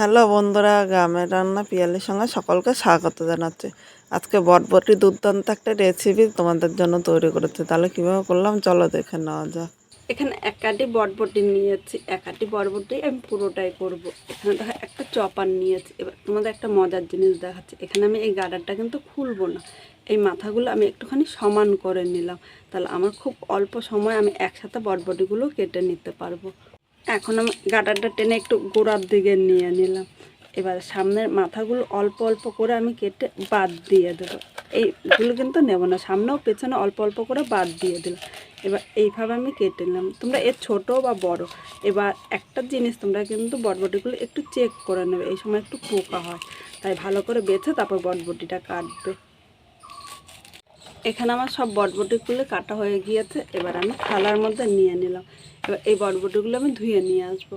Hello বন্ধুরা, গ্রামের রান্না পিয়ালির সঙ্গে সকলকে স্বাগত জানাচ্ছি। আজকে বটবটি দুর্দান্ত একটা রেসিপি তোমাদের জন্য তৈরি করেছি। তাহলে কীভাবে করলাম? চলো দেখে নেওয়া যাক। এখানে এক কাটি বটবটি নিয়েছি। এক কাটি বটবটি আমি পুরোটাই করব। এখানে দেখো, একটা চপার নিয়েছি। এবার তোমাদের একটা মজার জিনিস দেখাচ্ছি। এখানে আমি এই গাডারটা কিন্তু খুলবো না। এই মাথাগুলো আমি একটুখানি সমান করে নিলাম। তাহলে আমার খুব অল্প সময় আমি একসাথে বটবটিগুলো কেটে নিতে পারব। এখন আমি গাডারটা টেনে একটু গোড়ার দিকে নিয়ে নিলাম। এবার সামনের মাথাগুলো অল্প অল্প করে আমি কেটে বাদ দিয়ে দেবো। এইগুলো কিন্তু নেব না, সামনেও পেছনে অল্প অল্প করে বাদ দিয়ে দিলাম। এবার এইভাবে আমি কেটে নিলাম। তোমরা এর ছোট বা বড়, এবার একটা জিনিস তোমরা কিন্তু বটবটিগুলো একটু চেক করে নেবে। এই সময় একটু পোকা হয়, তাই ভালো করে বেছে তারপর বটবটিটা কাটবে। এখানে আমার সব বটবটিগুলো কাটা হয়ে গিয়েছে, এবার আমি থালার মধ্যে নিয়ে নিলাম। এবার এই বটবটিগুলো আমি ধুয়ে নিয়ে আসব।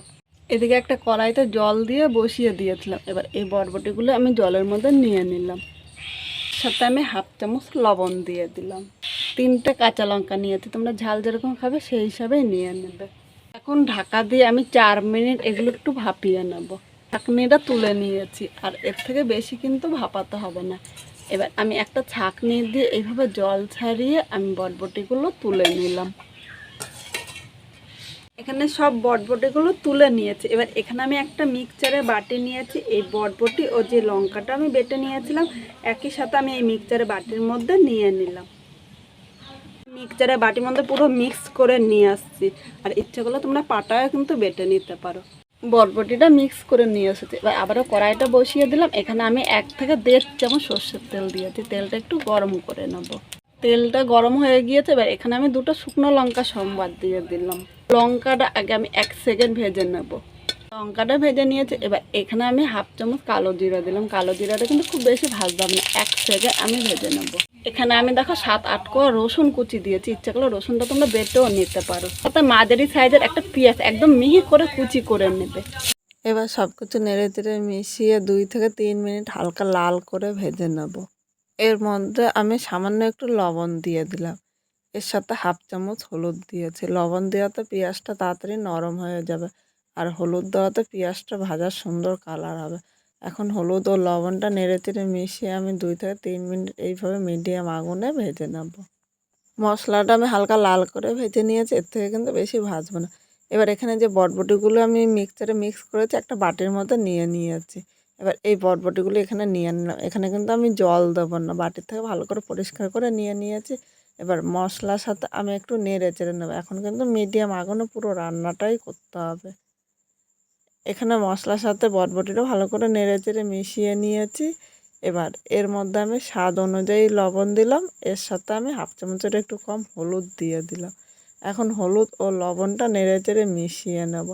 এদিকে একটা কড়াইতে জল দিয়ে বসিয়ে দিয়েছিলাম, এবার এই বটবটিগুলো আমি জলের মধ্যে নিয়ে নিলাম। সাথে আমি হাফ চামচ লবণ দিয়ে দিলাম। তিনটে কাঁচা লঙ্কা নিয়েছি, তোমরা ঝাল যেরকম খাবে সেই হিসাবেই নিয়ে নেবে। এখন ঢাকা দিয়ে আমি চার মিনিট এগুলো একটু ভাপিয়ে নেব। ঢাকনিটা তুলে নিয়েছি, আর এর থেকে বেশি কিন্তু ভাপাতে হবে না। এবার আমি একটা ছাঁকনি দিয়ে এইভাবে জল ছাড়িয়ে আমি বটবটিগুলো তুলে নিলাম। এখানে সব বটবটিগুলো তুলে নিয়েছি। এবার এখানে আমি একটা মিক্সচারে বাটি নিয়েছি। এই বটবটি ও যে লঙ্কাটা আমি বেটে নিয়েছিলাম, একই সাথে আমি এই মিক্সচারে বাটির মধ্যে নিয়ে নিলাম। মিক্সচারে বাটির মধ্যে পুরো মিক্স করে নিয়ে আসছি। আর ইচ্ছে করলে তোমরা পাটায় কিন্তু বেটে নিতে পারো। বটবটিটা মিক্স করে নিয়ে এসেছি। এবার আবারও কড়াইটা বসিয়ে দিলাম। এখানে আমি এক থেকে দেড় চামচ সর্ষের তেল দিয়েছি। তেলটা একটু গরম করে নেব। তেলটা গরম হয়ে গিয়েছে। এবার এখানে আমি দুটো শুকনো লঙ্কা সম্বাদ দিয়ে দিলাম। লঙ্কাটা আগে আমি এক সেকেন্ড ভেজে নেব। লঙ্কাটা ভেজে নিয়েছে। এবার এখানে আমি হাফ চামচ কালো জিরা দিলাম। কালো জিরাটা কিন্তু খুব বেশি ভাজলাম না। এক সেকেন্ড আমি ভেজে নেব। এখানে আমি দেখো সাত, আট কোয়া রসুন কুচি দিয়েছি। ইচ্ছা করলে রসুনটা তোমরা বেটেও নিতে পারো। তাতে মাঝারি সাইজের একটা পেঁয়াজ একদম মিহি করে কুচি করে নেবে। এবার সব কিছু নেড়ে চেড়ে মিশিয়ে দুই থেকে তিন মিনিট হালকা লাল করে ভেজে নেব। এর মধ্যে আমি সামান্য একটু লবণ দিয়ে দিলাম। এর সাথে হাফ চামচ হলুদ দিয়েছি। লবণ দেওয়াতে পেঁয়াজটা তাড়াতাড়ি নরম হয়ে যাবে। আর হলুদ দেওয়াতে পেঁয়াজটা ভাজার সুন্দর কালার হবে। এখন হলুদ ও লবণটা নেড়ে চেড়ে মিশিয়ে আমি দুই থেকে তিন মিনিট এইভাবে মিডিয়াম আগুনে ভেজে নেব। মশলাটা আমি হালকা লাল করে ভেজে নিয়েছি, এর থেকে কিন্তু বেশি ভাজবো না। এবার এখানে যে বটবটিগুলো আমি মিক্সারে মিক্স করেছি, একটা বাটির মধ্যে নিয়ে নিয়েছি। এবার এই বটবটিগুলো এখানে নিয়ে নিলাম এখানে কিন্তু আমি জল দেবো না, বাটির থেকে ভালো করে পরিষ্কার করে নিয়ে নিয়েছি। এবার মশলার সাথে আমি একটু নেড়ে চেড়ে নেব, এখন কিন্তু মিডিয়াম আগুনে পুরো রান্নাটাই করতে হবে। এখানে মশলার সাথে বটবটিটা ভালো করে নেড়ে চেড়ে মিশিয়ে নিয়েছি। এবার এর মধ্যে আমি স্বাদ অনুযায়ী লবণ দিলাম। এর সাথে আমি হাফ চামচের একটু কম হলুদ দিয়ে দিলাম। এখন হলুদ ও লবণটা নেড়ে চেড়ে মিশিয়ে নেব।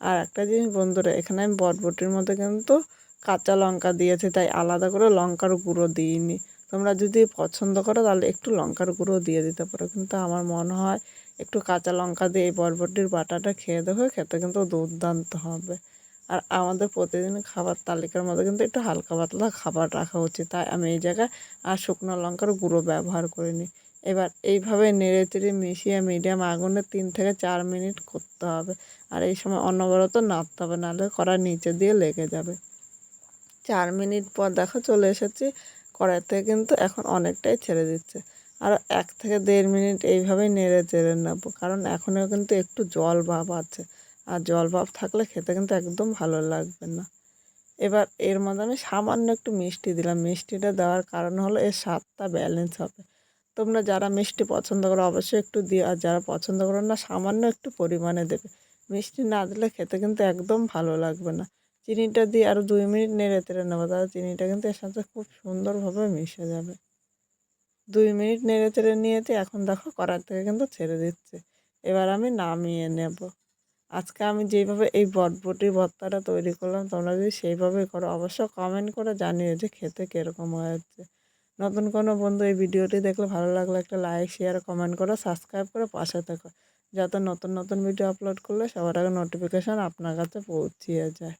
আর একটা জিনিস বন্ধুরা, এখানে আমি বটবটির মধ্যে কিন্তু কাঁচা লঙ্কা দিয়েছি, তাই আলাদা করে লঙ্কার গুঁড়ো দিইনি। তোমরা যদি পছন্দ করো, তাহলে একটু লঙ্কার গুঁড়ো দিয়ে দিতে পারো। কিন্তু আমার মনে হয় একটু কাঁচা লঙ্কা দিয়ে এই বরবটির বাটাটা খেয়ে দেখো, খেতে কিন্তু দুর্দান্ত হবে। আর আমাদের প্রতিদিন খাবার তালিকার মধ্যে কিন্তু একটু হালকা পাতলা খাবার রাখা উচিত। তাই আমি এই জায়গায় আর শুকনো লঙ্কার গুঁড়ো ব্যবহার করিনি। এবার এইভাবে নেড়ে চেড়ে মিশিয়ে মিডিয়াম আগুনে তিন থেকে চার মিনিট করতে হবে। আর এই সময় অনবরত নাড়তে হবে, নাহলে কড়ার নিচে দিয়ে লেগে যাবে। চার মিনিট পর দেখো চলে এসেছি। কড়াইতে কিন্তু এখন অনেকটাই ছেড়ে দিচ্ছে। আর এক থেকে দেড় মিনিট এইভাবেই নেড়ে চেড়ে নেব। কারণ এখনও কিন্তু একটু জল ভাব আছে। আর জল ভাব থাকলে খেতে কিন্তু একদম ভালো লাগবে না। এবার এর মধ্যে আমি সামান্য একটু মিষ্টি দিলাম। মিষ্টিটা দেওয়ার কারণ হলো এর স্বাদটা ব্যালেন্স হবে। তোমরা যারা মিষ্টি পছন্দ করো অবশ্যই একটু দিও। আর যারা পছন্দ করো না, সামান্য একটু পরিমাণে দেবে। মিষ্টি না দিলে খেতে কিন্তু একদম ভালো লাগবে না। চিনিটা দিয়ে আরও দুই মিনিট নেড়ে তেড়ে নেব। তাহলে চিনিটা কিন্তু এর সাথে খুব সুন্দরভাবে মিশে যাবে। দুই মিনিট নেড়ে চেড়ে নিয়েতে এখন দেখো কড়ার থেকে কিন্তু ছেড়ে দিচ্ছে। এবার আমি নামিয়ে নেব। আজকে আমি যেইভাবে এই বটবটি ভর্তাটা তৈরি করলাম, তোমরা যদি সেইভাবে করো, অবশ্য কমেন্ট করে জানিও যে খেতে কীরকম হয়েছে। নতুন কোনো বন্ধু এই ভিডিওটি দেখলে ভালো লাগলে একটা লাইক শেয়ার কমেন্ট করো সাবস্ক্রাইব করে পাশে থাকো। যাতে নতুন নতুন ভিডিও আপলোড করলে সবার আগে নোটিফিকেশান আপনার কাছে পৌঁছিয়ে যায়।